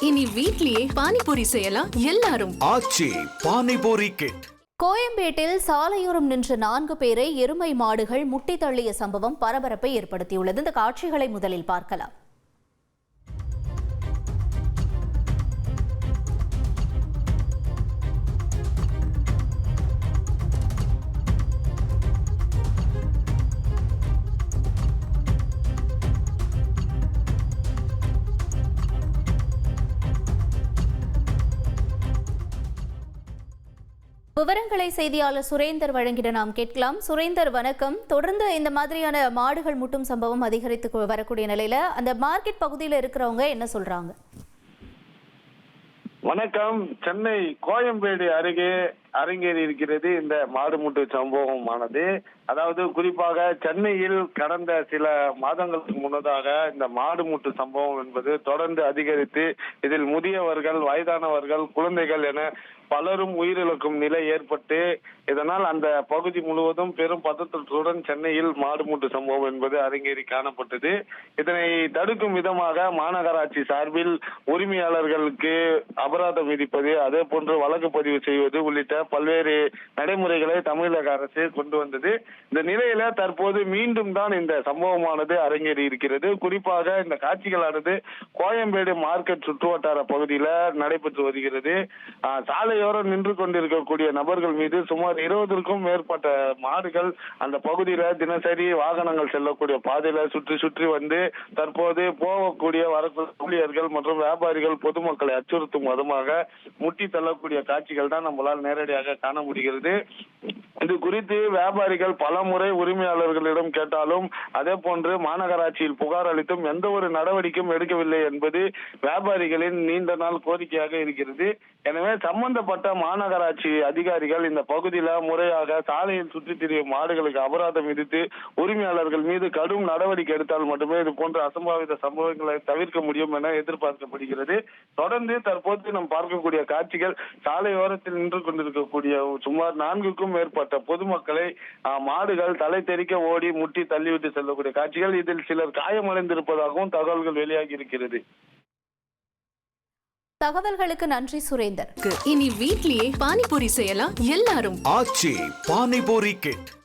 இனி வீட்லயே பானிபூரி செய்யலாம் எல்லாரும். ஆச்சி பானிபூரி கிட் கோயம்பேட்டில் சாலையோரம் நின்ற நான்கு பேரை எருமை மாடுகள் முட்டி தள்ளிய சம்பவம் பரபரப்பை ஏற்படுத்தியுள்ளது. இந்த காட்சிகளை முதலில் பார்க்கலாம். விவரங்களை செய்தியாளர் சுரேந்தர் வழங்கிட நாம் கேட்கலாம். சுரேந்தர் வணக்கம். தொடர்ந்து இந்த மாதிரியான மாடுகள் முட்டும் சம்பவம் அதிகரித்து வரக்கூடிய நிலையில அந்த மார்க்கெட் பகுதியில் இருக்கிறவங்க என்ன சொல்றாங்க? வணக்கம். சென்னை கோயம்பேடு அருகே அரங்கேறி இருக்கிறது இந்த மாடுமுட்டு சம்பவமானது. அதாவது குறிப்பாக சென்னையில் கடந்த சில மாதங்களுக்கு முன்னதாக இந்த மாடுமுட்டு சம்பவம் என்பது தொடர்ந்து அதிகரித்து இதில் முதியவர்கள் வயதானவர்கள் குழந்தைகள் என பலரும் உயிரிழக்கும் நிலை ஏற்பட்டு இதனால் அந்த பகுதி முழுவதும் பெரும் பதற்றத்துடன் சென்னையில் மாடுமுட்டு சம்பவம் என்பது அரங்கேறி காணப்பட்டது. இதனை தடுக்கும் விதமாக மாநகராட்சி சார்பில் உரிமையாளர்களுக்கு அபராதம் விதிப்பது அதே போன்று வழக்கு பதிவு செய்வது உள்ளிட்ட பல்வேறு நடைமுறைகளை தமிழக அரசு கொண்டு வந்தது. இந்த நிலையில தற்போது மீண்டும் தான் இந்த சம்பவமானது அரங்கேறி இருக்கிறது. குறிப்பாக இந்த காட்சிகளானது கோயம்பேடு மார்க்கெட் சுற்றுவட்டார பகுதியில நடைபெற்று வருகிறது. சாலையோரம் நின்று கொண்டிருக்கக்கூடிய நபர்கள் மீது சுமார் இருபதற்கும் மேற்பட்ட மாடுகள் அந்த பகுதியில தினசரி வாகனங்கள் செல்லக்கூடிய பாதையில சுற்றி சுற்றி வந்து தற்போது போகக்கூடிய வரக்கூடிய ஊழியர்கள் மற்றும் வியாபாரிகள் பொதுமக்களை அச்சுறுத்தும் முழுவதுமாக முட்டி தள்ளக்கூடிய காட்சிகள் தான் நம்மளால் நேரடியாக காண முடிகிறது. இது குறித்து வியாபாரிகள் பல முறை உரிமையாளர்களிடம் கேட்டாலும் அதே போன்று மாநகராட்சியில் புகார் அளித்தும் எந்த ஒரு நடவடிக்கையும் எடுக்கவில்லை என்பது வியாபாரிகளின் நீண்ட நாள் கோரிக்கையாக இருக்கிறது. எனவே சம்பந்தப்பட்ட மாநகராட்சி அதிகாரிகள் இந்த பகுதியில முறையாக சாலையில் சுற்றித் திரியும் மாடுகளுக்கு அபராதம் விதித்து உரிமையாளர்கள் மீது கடும் நடவடிக்கை எடுத்தால் மட்டுமே இது போன்ற அசம்பாவித சம்பவங்களை தவிர்க்க முடியும் என எதிர்பார்க்கப்படுகிறது. தொடர்ந்து தற்போது நாம் பார்க்கக்கூடிய காட்சிகள் சாலையோரத்தில் நின்று கொண்டிருக்கக்கூடிய சுமார் நான்குக்கும் மேற்பட்ட பொதுமக்களை ஆஹ், மாடுகள் தலை தெறிக்க ஓடி முட்டி தள்ளிவிட்டு செல்லக்கூடிய காட்சிகள் இதில் சிலர் காயமடைந்திருப்பதாகவும் தகவல்கள் வெளியாகி இருக்கிறது. தகவல்களுக்கு நன்றி சுரேந்தர். இனி வீட்லயே பானிபூரி செய்யலாம். எல்லாரும் ஆச்சி பானிபூரி கிட்.